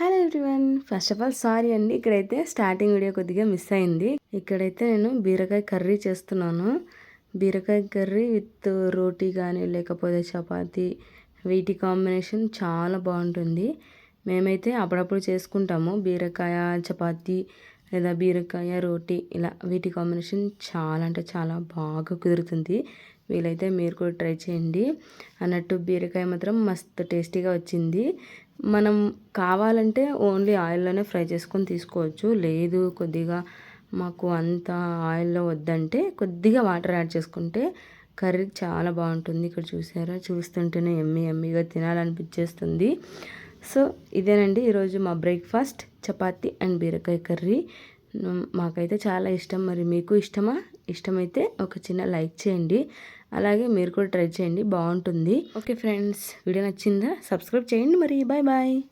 Hello everyone first of all sorry అండి. ఇక్కడైతే starting video కొద్దిగా మిస్ అయింది. ఇక్కడైతే నేను బీరకాయ కర్రీ చేస్తున్నాను. బీరకాయ కర్రీ విత్ రోటీ కానీ లేకపోతే చపాతి వీటి కాంబినేషన్ చాలా బాగుంటుంది. మేమైతే అప్పుడప్పుడు చేసుకుంటాము. బీరకాయ చపాతి లేదా బీరకాయ రోటీ ఇలా వీటి కాంబినేషన్ చాలా అంటే చాలా బాగా కుదురుతుంది. వీలైతే మీరు కూడా ట్రై చేయండి. అన్నట్టు బీరకాయ మాత్రం మస్తు టేస్టీగా వచ్చింది. మనం కావాలంటే ఓన్లీ ఆయిల్లోనే ఫ్రై చేసుకొని తీసుకోవచ్చు. లేదు కొద్దిగా మాకు అంత ఆయిల్లో వద్దంటే కొద్దిగా వాటర్ యాడ్ చేసుకుంటే కర్రీ చాలా బాగుంటుంది. ఇక్కడ చూసారా? చూస్తుంటేనే ఎమ్మి ఎమ్మిగా తినాలనిపించేస్తుంది. సో ఇదేనండి ఈరోజు మా బ్రేక్ఫాస్ట్ చపాతి అండ్ బీరకాయ కర్రీ. మాకైతే చాలా ఇష్టం. మరి మీకు ఇష్టమా? ఇష్టమైతే ఒక చిన్న లైక్ చేయండి. అలాగే మీరు కూడా ట్రై చేయండి. బాగుంటుంది. Okay friends. వీడియో నచ్చిందా? సబ్స్క్రైబ్ చేయండి మరి. Bye bye.